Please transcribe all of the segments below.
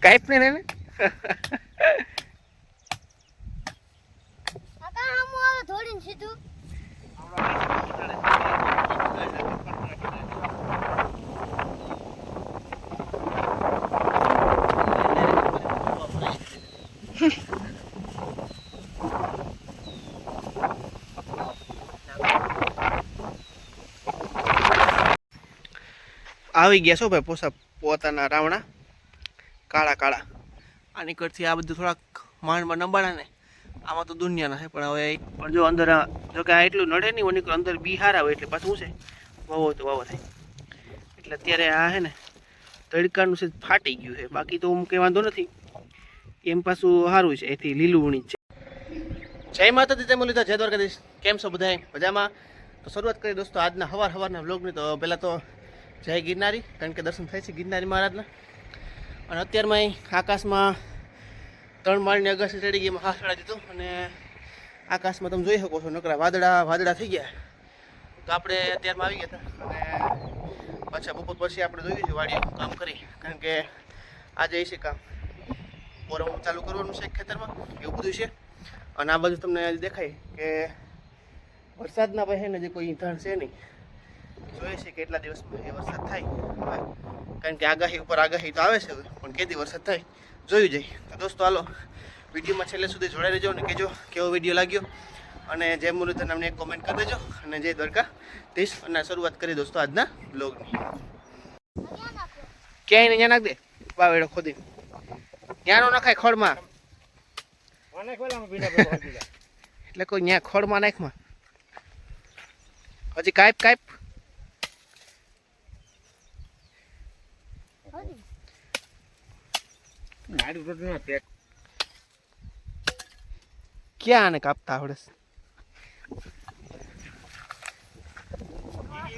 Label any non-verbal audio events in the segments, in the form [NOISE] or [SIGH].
કાંઈ ને ને? થોડીને સીધું. આવી ગયા છો ભાઈ પોસા પોતાના રાવણા? કાળા કાળા. આની કરથી આ બધું થોડાક માંડમાં નંબાણા ને. આમાં તો દુનિયાના છે, પણ હવે પણ જો અંદર આ- જો કે આ એટલું નડે નહીં, ઓની અંદર બી આવે એટલે પાછું શું છે? વાવો તો વાવો થાય. એટલે અત્યારે આ છે ને, તડકાનું છે, ફાટી ગયું છે. બાકી તો હું કંઈ વાંધો નથી. એમ પાછું સારું છે, એથી લીલું ઉણી છે. જય માતાજી, જય લીધા જય દ્વારકાધીશ. કેમ છો બધાય? મજામાં? તો શરૂઆત કરી દોસ્તો, આજના હવાર હવારના વ્લોગની. તો પહેલાં તો જય ગિરનારી, કારણ કે દર્શન થાય છે ગિરનારી મહારાજના. અને અત્યારમાં આકાશમાં ત્રણ માળની અગાસી ચડી ગઈ હાથ ચડાવી દીધું. અને આકાશમાં તમે જોઈ શકો છો, નકરા વાદળા વાદળા થઈ ગયા. તો આપણે અત્યારમાં આવી ગયા હતા. અને પાછા બપોર પછી આપણે જોઈએ છીએ વાડીએ કામ કરી. કારણ કે આજે છે કામ. પોરમ ચાલુ કરવાનું છે ખેતરમાં, એવું બધું છે. અને આ બાજુ તમને દેખાય કે વરસાદના ને જે કોઈ ઈંધણ છે નહીં. જોઈએ છે કેટલા દિવસમાં એ વરસાદ થાય. હવે કારણ કે આગાહી ઉપર આગાહી તો આવે છે પણ કેદી વરસાદ થાય જોયું જાય. તો દોસ્તો હાલો વિડીયોમાં છેલ્લે સુધી જોડાઈ રહેજો અને કહેજો કેવો વીડિયો લાગ્યો. અને જય મુરલીધર નામની એક કોમેન્ટ કરી દેજો. અને જય દ્વારકા તીસ અને શરૂઆત કરી દોસ્તો આજના બ્લોગની ક્યાંય નહીં નાખ દે. બાવેડો ખોદી. ત્યાંનો નખાય ખોળમાં. એટલે કોઈ ત્યાં ખોડમાં નાખમાં હજી કાંઈપ કાંઈપ હજી ક્યાં આને કાપતા આવડે છે?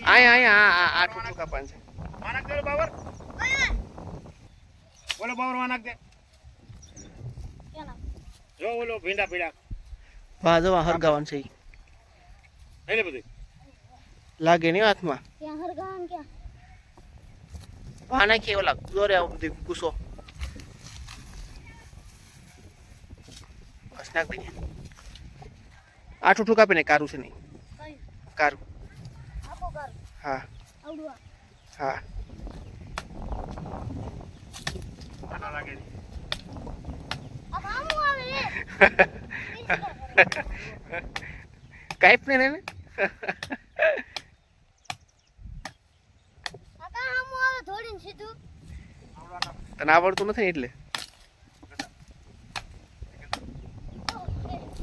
અહીંયા અહીંયા આ- આ આ કાપાન કાપવાનું છે. દે બાવર? બોલો બાવર માનક દે જો ઓલો ભીંડા ભીડા. વાહ જો આ છે એને બધું લાગે નહીં હાથમાં? ક્યાં હરગાન ક્યાં? વાહ કેવો ઓલા જોરે આવું બધું કૂસો બસ નાખ દઈએ આ ટૂંકું કાપીને કારું છે નહીં. કારું. હા. હા. આના લાગે છે. આ કામું આવે. [LAUGHS] ને ને કાકા આમ આવે? થોડીને સીધું. તને આવડતું નથી એટલે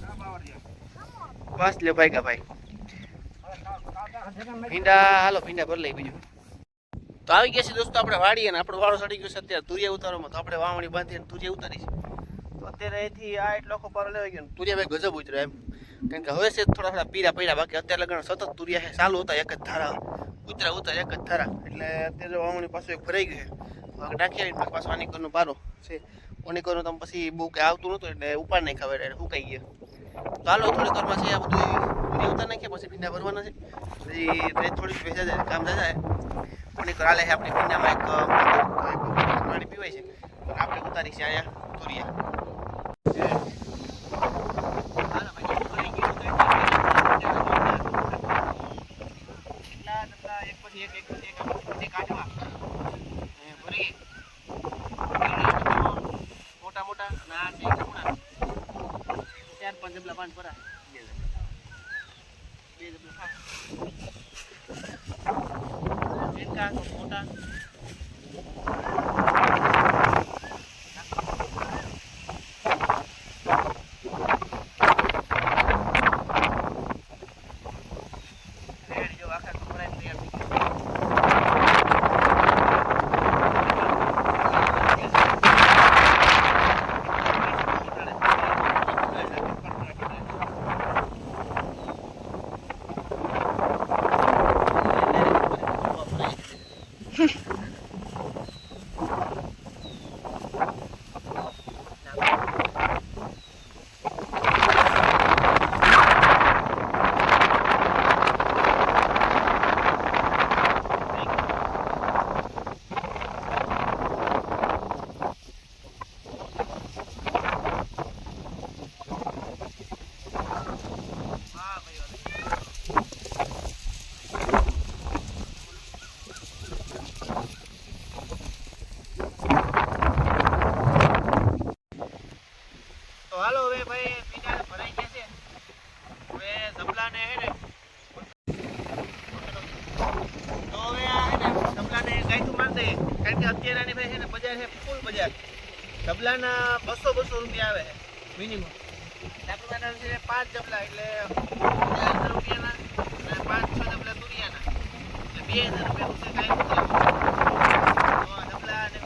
આ બાવર છે. બસ લે ભાઈ કા ભાઈ. ભીંડા, હાલો, ભીંડા ભર લઈ બીજું. તો આવી ગયા છે દોસ્તો આપણે વાડીએ ને આપણો વાળો ચડી ગયો છે અત્યારે તુરિયા ઉતારવામાં. તો આપણે વાવણી બાંધી અને તુરિયા ઉતારી છે તો અત્યારે અહીંથી આ એટલો લોકો પર લેવાઈ ગયો તુરિયા ભાઈ ગજબ ઉતર્યો એમ. કારણ કે હવે છે થોડા થોડા પીરા પીરા બાકી અત્યારે લગણ સતત તુરિયા છે. ચાલુ હતા એક જ ધારા. ઉતરા ઉતરા, એક જ ધારા. એટલે અત્યારે વાવણી પાછું એક ભરાઈ ગયું છે. નાખી આવીને પાછો આની ઘરનો પારો છે. ઓનીકરનો તમે પછી બહુ કંઈ આવતું નહોતું, એટલે ઉપાડ નહીં ખાવે એટલે સુકાઈ ગયા. હાલો થોડીક વારમાં છે આ બધું તુરિયા ઉતાર નાખીએ પછી ભીંડા ભરવાના છે પછી રેત થોડીક ભેજા જાય કામ જાય પણ કરાલે રાલે છે આપણી ભીંડામાં એક પાણી પીવાય છે પણ આપણે ઉતારી છે અહીંયા તુરિયા રૂપિયા આવે મિનિમમ આપણી છે પાંચ ડબલા, એટલે હજાર રૂપિયાના પાંચ છ ડબલા એટલે બે હજાર રૂપિયા છે કાંઈ આ ડબલા અને.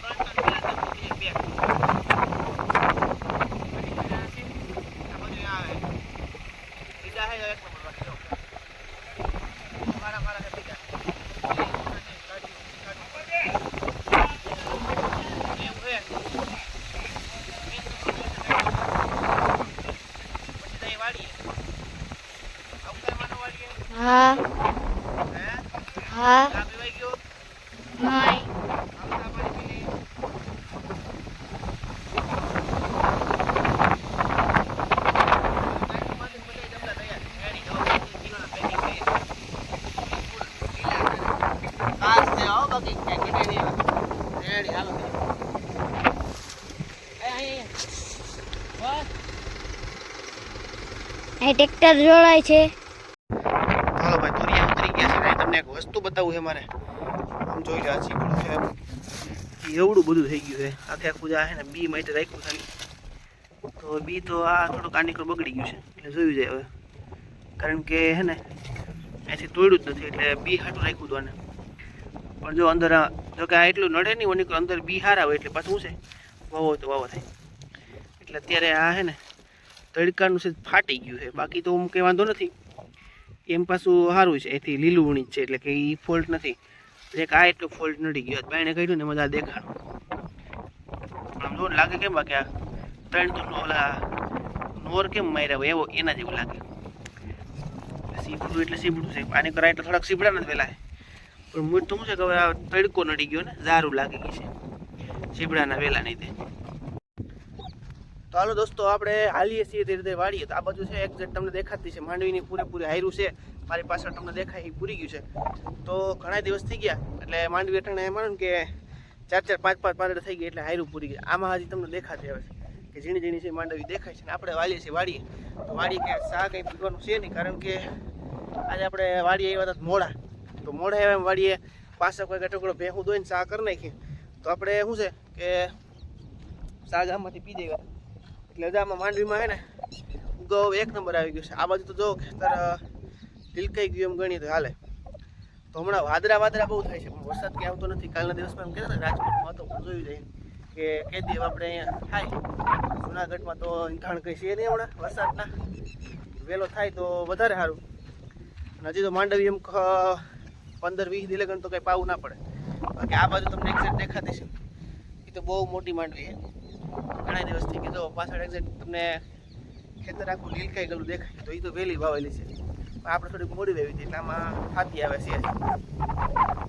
ત્રણ ત્રણ બે બે. આ બધું આવે બીજા છે એક નંબર બાકી જો. મારા મારા છે બીજા એવું છે પછી તઈ વાળીએ આવું કઈ માનો વાળીએ હા હે હા ચા પીવાઈ ગયો નહીં આવું ચા પાણી પી લઈએ. નાખી બાંધી બધા જમલા તૈયાર. રેડી તો હવે કિલોના packing કરીએ. ખાસ છે હો બાકી કાંઈ ઘટે નહીં હવે. રેડી હાલો એ અહીં બસ અહીં ટ્રેક્ટર જોડાય છે. હાલો ભાઈ તુરિયા ઉતરી ગયા છે ને તમને એક વસ્તુ બતાવું છે મારે. આમ જોઈ લો આ ચીકણું છે. એવડું બધું થઈ ગયું છે. આખે આખું આ છે ને, બી માટે રાખ્યું છે તો બી તો આ થોડુંક આનીકર બગડી ગયું છે. એટલે જોયું જાય હવે. કારણ કે હે ને, અહીંથી તોડ્યું જ નથી, એટલે બી હાટું રાખ્યું હતું આને. પણ જો અંદર જો કે આ એટલું નડે નહીં, ઓની અંદર બી હારા હોય એટલે પાછું છે? વાવો તો વાવો થાય. એટલે અત્યારે આ છે ને તડકાનું છે, ફાટી ગયું છે. બાકી તો હું કંઈ વાંધો નથી. એમ પાછું સારું છે, એથી લીલું ઊણી છે, એટલે કે એ ફોલ્ટ નથી. એક આ એટલો ફોલ્ટ નડી ગયો. બાઈને કાઢ્યું ને મજા દેખાડું આમ જોર લાગે કેમ બાકી આ ત્રણ તો ઓલા નોર કેમ માર્યા હોય? એવો એના જેવું લાગે. સીપડું એટલે સીપડું છે. પાણી કરાય એટલે થોડાક સીપડા નથી પેલા પણ મૂળ તો શું છે કે હવે આ તડકો નડી ગયો ને, ઝારું લાગી ગઈ છે. સીપડાના વેલા નહીં તે તો હાલો દોસ્તો, આપણે હાલીએ છીએ ધીરે રીતે વાળીએ. તો આ બાજુ છે એક્ઝેક્ટ તમને દેખાતી છે, માંડવીની પૂરેપૂરી હાયરું છે. મારી પાછળ તમને દેખાય એ પૂરી ગયું છે. તો ઘણા દિવસ થઈ ગયા, એટલે માંડવી અટાણે એમ માનું કે ચાર ચાર પાંચ પાંચ પાંદડા થઈ ગયા એટલે હાયરું પૂરી ગયા. આમાં હજી તમને દેખાતી આવે છે કે ઝીણી ઝીણી છે, માંડવી દેખાય છે ને આપણે વાળીએ છીએ, વાળીએ. તો વાળીએ કે શા કંઈ પીવાનું છે નહીં, કારણ કે આજે આપણે વાળીએ આવ્યા હતા મોડા. તો મોડા આવ્યા વાળીએ, પાછા કોઈ ટુકડો ભેહું દોઈને શા કરી નાખીએ તો આપણે શું છે કે શા ગામમાંથી પી દેવા એટલે હજામાં માંડવીમાં હે ને, ઉગાવ એક નંબર આવી ગયો છે. આ બાજુ તો જો ખેતર ઢીલકાઈ ગયું એમ ગણી તો હાલે. તો હમણાં વાદરા વાદરા બહુ થાય છે, પણ વરસાદ ક્યાં આવતો નથી. કાલના દિવસમાં એમ કહેતા ને રાજકોટમાં તો જોયું જાય કે કેદી આપણે અહીંયા થાય. જુનાગઢમાં તો ઈંધાણ કંઈ છે નહીં હમણાં વરસાદના. વહેલો થાય તો વધારે સારું. અને હજી તો માંડવી એમ પંદર વીસ દિલે ગણ તો કંઈ પાવું ના પડે. બાકી આ બાજુ તમને એક્ઝેક્ટ દેખાતી છે. એ તો બહુ મોટી માંડવી છે. ઘણા દિવસથી કીધો પાછળ એક્ઝેક્ટ તમને ખેતર આખું લીલકાઈ ગયેલું દેખાય. તો એ તો વહેલી વાવેલી છે. પણ આપણે થોડીક મોડી વેવી હતી, એટલે આમાં હાથી આવે છે.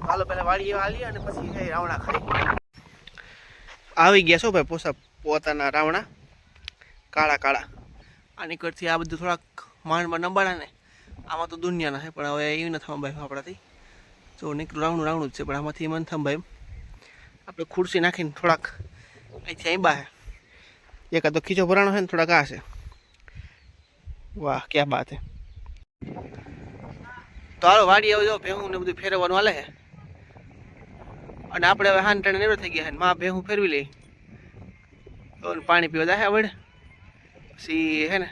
હાલો, પહેલાં વાળીએ હાલીએ અને પછી રાવણા ખાઈ આવી ગયા છો ભાઈ પોસા પોતાના રાવણા? કાળા કાળા. આની કરથી આ બધું થોડાક માંડમાં નંબાડા ને આમાં તો દુનિયાના છે, પણ હવે એવી નથી ભાઈ આપણાથી. જો નીકળું રાવણું રાવણું જ છે, પણ આમાંથી મન થંભાઈ આપણે ખુરશી નાખીને થોડાક અહીંથી અહીં બહાર એકાદ તો ખીચો ભરાણો છે ને થોડાક આ છે વાહ ક્યાં બાત હે તો હાલો વાડી હવે જો, ભેહું ને બધું ફેરવવાનું હાલે છે અને આપણે હવે હાન ટાણે નેરો થઈ ગયા છે ને માં ભેહું ફેરવી લઈ તો પાણી પીવા જાય આવડે। પછી હે ને,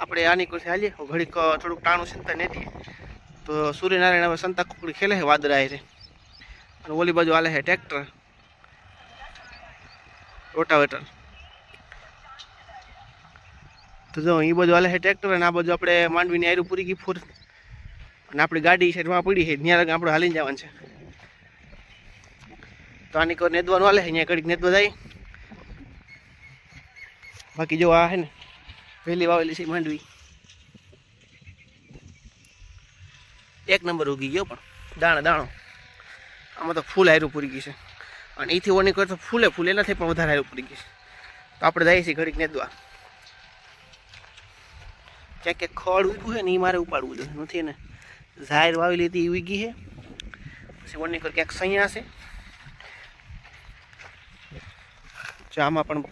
આપણે આની કોઈ હાલીએ ઘડીક થોડુંક ટાણું સંતા નેટીએ। તો સૂર્યનારાયણ હવે સંતા કુકડી ખેલે છે વાદળા છે। અને ઓલી બાજુ હાલે છે ટ્રેક્ટર, રોટાવેટર। તો જો એ બાજુ હાલે છે ટ્રેક્ટર અને આ બાજુ આપણે માંડવીની આયરું પૂરી ગઈ ફૂર. અને આપણી ગાડી સાઈડમાં પડી છે ત્યાં આપણે હાલીને જવાનું છે. તો આની કોઈ નેદવાનું હાલે અહીંયા ઘડીક નેદવા જાય. બાકી જો આ છે ને પહેલી વાવેલી છે માંડવી. એક નંબર ઉગી ગયો પણ, દાણો દાણો. આમાં તો ફૂલ હાયરું પૂરી ગઈ છે. અને એથી ઓની કરતો ફૂલે ફૂલ નથી, પણ વધારે હાયરું પૂરી ગઈ છે. તો આપણે જઈએ છીએ ઘડીક નેદવા. ક્યાંક ક્યાંક ખડ ઉગ્યું છે ને એ મારે ઉપાડવું જોઈએ નથી ને ઝાહેર વાવેલી હતી એ ઉગી છે. પછી ઓની કર ક્યાંક સૈયા છે. ચામાં પણ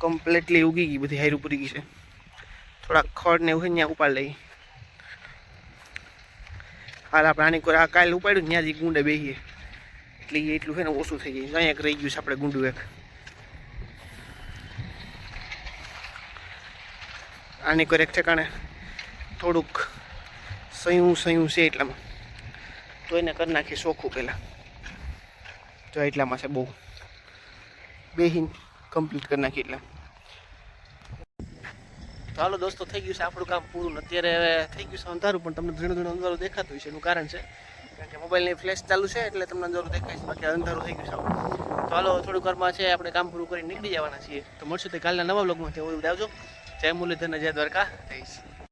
કમ્પ્લીટલી ઉગી ગઈ, બધી હાઈર ઉપરી ગઈ છે. થોડાક ખડ ને એવું ત્યાં ઉપાડ લઈ હાલ આપણે આની કોઈ આ કાલ ઉપાડ્યું ત્યાં જ ગુંડે બેસીએ એટલે એટલું છે ને ઓછું થઈ જાય અહીંયા રહી ગયું છે આપણે ગુંડું એક. આની કોઈ એક ઠેકાણે થોડુંક સયું સયું છે એટલામાં. તો એને કરી નાખીએ ચોખ્ખું પહેલાં. જો એટલામાં છે બહુ. બેહીન કમ્પ્લીટ કરી નાખી એટલે તો હાલો દોસ્તો, થઈ ગયું છે આપણું કામ પૂરું. અત્યારે હવે થઈ ગયું છે અંધારું, પણ તમને ધીણું ધીણું અંધારું દેખાતું હોય છે એનું કારણ છે કારણ કે મોબાઈલની ફ્લેશ ચાલુ છે એટલે તમને અંધારું દેખાય છે. બાકી અંધારું થઈ ગયું છે. તો હાલો થોડુંક વારમાં છે, આપણે કામ પૂરું કરીને નીકળી જવાના છીએ. તો મળશું તે કાલના નવા બ્લોગમાં તેવું આવજો. જય મુરલીધર જય દ્વારકા. રહીશ